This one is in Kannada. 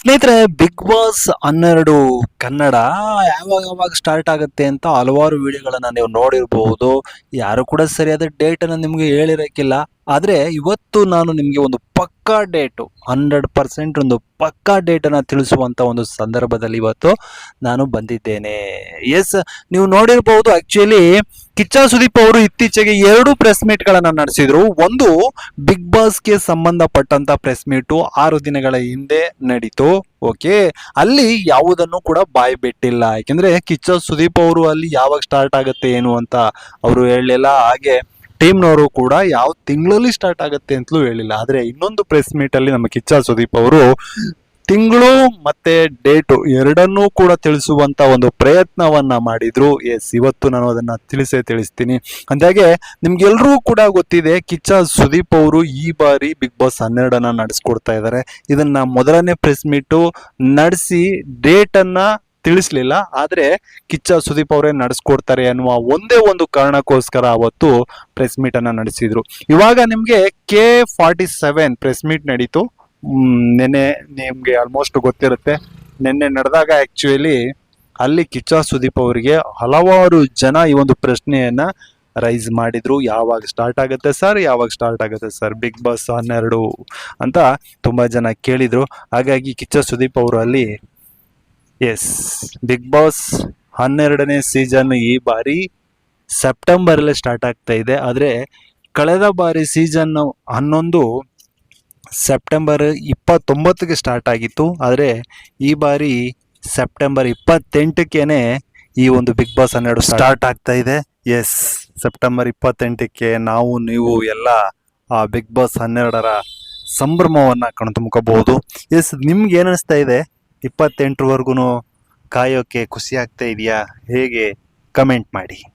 ಸ್ನೇಹಿತರೆ ಬಿಗ್ ಬಾಸ್ ಹನ್ನೆರಡು ಕನ್ನಡ ಯಾವಾಗ ಯಾವಾಗ ಸ್ಟಾರ್ಟ್ ಆಗುತ್ತೆ ಅಂತ ಹಲವಾರು ವಿಡಿಯೋಗಳನ್ನು ನೀವು ನೋಡಿರಬಹುದು ಯಾರು ಕೂಡ ಸರಿಯಾದ ಡೇಟ್ ನಿಮಗೆ ಹೇಳಿರೋಕ್ಕಿಲ್ಲ. ಆದರೆ ಇವತ್ತು ನಾನು ನಿಮಗೆ ಒಂದು ಪಕ್ಕಾ ಡೇಟು ಹಂಡ್ರೆಡ್ ಪರ್ಸೆಂಟ್ ಒಂದು ಪಕ್ಕಾ ಡೇಟನ್ನು ತಿಳಿಸುವಂಥ ಒಂದು ಸಂದರ್ಭದಲ್ಲಿ ಇವತ್ತು ನಾನು ಬಂದಿದ್ದೇನೆ. ಎಸ್ ನೀವು ನೋಡಿರಬಹುದು ಆಕ್ಚುಲಿ ಕಿಚ್ಚ ಸುದೀಪ್ ಅವರು ಇತ್ತೀಚೆಗೆ ಎರಡು ಪ್ರೆಸ್ ಮೀಟ್ ಗಳನ್ನ ನಡೆಸಿದ್ರು. ಒಂದು ಬಿಗ್ ಬಾಸ್ಗೆ ಸಂಬಂಧಪಟ್ಟಂತ ಪ್ರೆಸ್ ಮೀಟು ಆರು ದಿನಗಳ ಹಿಂದೆ ನಡೀತು. ಓಕೆ ಅಲ್ಲಿ ಯಾವುದನ್ನು ಕೂಡ ಬಾಯಿ ಬಿಟ್ಟಿಲ್ಲ. ಯಾಕೆಂದ್ರೆ ಕಿಚ್ಚ ಸುದೀಪ್ ಅವರು ಅಲ್ಲಿ ಯಾವಾಗ ಸ್ಟಾರ್ಟ್ ಆಗುತ್ತೆ ಏನು ಅಂತ ಅವರು ಹೇಳಲಿಲ್ಲ. ಹಾಗೆ ಟೀಮ್ನವರು ಕೂಡ ಯಾವ ತಿಂಗಳಲ್ಲಿ ಸ್ಟಾರ್ಟ್ ಆಗುತ್ತೆ ಅಂತಲೂ ಹೇಳಿಲ್ಲ. ಆದ್ರೆ ಇನ್ನೊಂದು ಪ್ರೆಸ್ ಮೀಟಲ್ಲಿ ನಮ್ಮ ಕಿಚ್ಚ ಸುದೀಪ್ ಅವರು ತಿಂಗಳು ಮತ್ತೆ ಡೇಟು ಎರಡನ್ನೂ ಕೂಡ ತಿಳಿಸುವಂತ ಒಂದು ಪ್ರಯತ್ನವನ್ನ ಮಾಡಿದ್ರು. ಎಸ್, ಇವತ್ತು ನಾನು ಅದನ್ನ ತಿಳಿಸೇ ತಿಳಿಸ್ತೀನಿ. ಅಂದಾಗೆ ನಿಮ್ಗೆಲ್ರಿಗೂ ಕೂಡ ಗೊತ್ತಿದೆ, ಕಿಚ್ಚ ಸುದೀಪ್ ಅವರು ಈ ಬಾರಿ ಬಿಗ್ ಬಾಸ್ ಹನ್ನೆರಡನ್ನ ನಡೆಸ್ಕೊಡ್ತಾ ಇದ್ದಾರೆ ಇದನ್ನ ಮೊದಲನೇ ಪ್ರೆಸ್ ಮೀಟು ನಡೆಸಿ ಡೇಟ್ ಅನ್ನ ತಿಳಿಸ್ಲಿಲ್ಲ. ಆದರೆ ಕಿಚ್ಚ ಸುದೀಪ್ ಅವರೇ ನಡೆಸ್ಕೊಡ್ತಾರೆ ಅನ್ನುವ ಒಂದೇ ಒಂದು ಕಾರಣಕ್ಕೋಸ್ಕರ ಅವತ್ತು ಪ್ರೆಸ್ ಮೀಟ್ ಅನ್ನ ನಡೆಸಿದ್ರು. ಇವಾಗ ನಿಮಗೆ K forty seven press meet ನಡೀತು. ಮ್, ನೆನ್ನೆ ನಿಮ್ಗೆ ಆಲ್ಮೋಸ್ಟ್ ಗೊತ್ತಿರುತ್ತೆ. ನಿನ್ನೆ ನಡೆದಾಗ ಆ್ಯಕ್ಚುಲಿ ಅಲ್ಲಿ ಕಿಚ್ಚ ಸುದೀಪ್ ಅವರಿಗೆ ಹಲವಾರು ಜನ ಈ ಒಂದು ಪ್ರಶ್ನೆಯನ್ನ ರೈಸ್ ಮಾಡಿದ್ರು. ಯಾವಾಗ ಸ್ಟಾರ್ಟ್ ಆಗುತ್ತೆ ಸರ್ ಯಾವಾಗ ಸ್ಟಾರ್ಟ್ ಆಗುತ್ತೆ ಸರ್ ಬಿಗ್ ಬಾಸ್ ಹನ್ನೆರಡು ಅಂತ ತುಂಬಾ ಜನ ಕೇಳಿದ್ರು. ಹಾಗಾಗಿ ಕಿಚ್ಚ ಸುದೀಪ್ ಅವರು ಅಲ್ಲಿ ಎಸ್ ಬಿಗ್ ಬಾಸ್ ಹನ್ನೆರಡನೇ ಸೀಸನ್ ಈ ಬಾರಿ ಸೆಪ್ಟೆಂಬರಲ್ಲೇ ಸ್ಟಾರ್ಟ್ ಆಗ್ತಾ ಇದೆ. ಆದರೆ ಕಳೆದ ಬಾರಿ ಸೀಸನ್ ಹನ್ನೊಂದು ಸೆಪ್ಟೆಂಬರ್ ಇಪ್ಪತ್ತೊಂಬತ್ತಕ್ಕೆ ಸ್ಟಾರ್ಟ್ ಆಗಿತ್ತು. ಆದರೆ ಈ ಬಾರಿ ಸೆಪ್ಟೆಂಬರ್ ಇಪ್ಪತ್ತೆಂಟಕ್ಕೇನೆ ಈ ಒಂದು ಬಿಗ್ ಬಾಸ್ ಹನ್ನೆರಡು ಸ್ಟಾರ್ಟ್ ಆಗ್ತಾ ಇದೆ. ಎಸ್ ಸೆಪ್ಟೆಂಬರ್ ಇಪ್ಪತ್ತೆಂಟಕ್ಕೆ ನಾವು, ನೀವು ಎಲ್ಲ ಆ ಬಿಗ್ ಬಾಸ್ ಹನ್ನೆರಡರ ಸಂಭ್ರಮವನ್ನು ಕಣ್ತುಂಬ್ಕೋಬಹುದು. ಎಸ್ ನಿಮ್ಗೆ ಏನು ಅನಿಸ್ತಾ ಇದೆ? ಇಪ್ಪತ್ತೆಂಟರವರೆಗೂ ಕಾಯೋಕ್ಕೆ ಖುಷಿ ಆಗ್ತಾ ಇದೆಯಾ? ಹೇಗೆ? ಕಮೆಂಟ್ ಮಾಡಿ.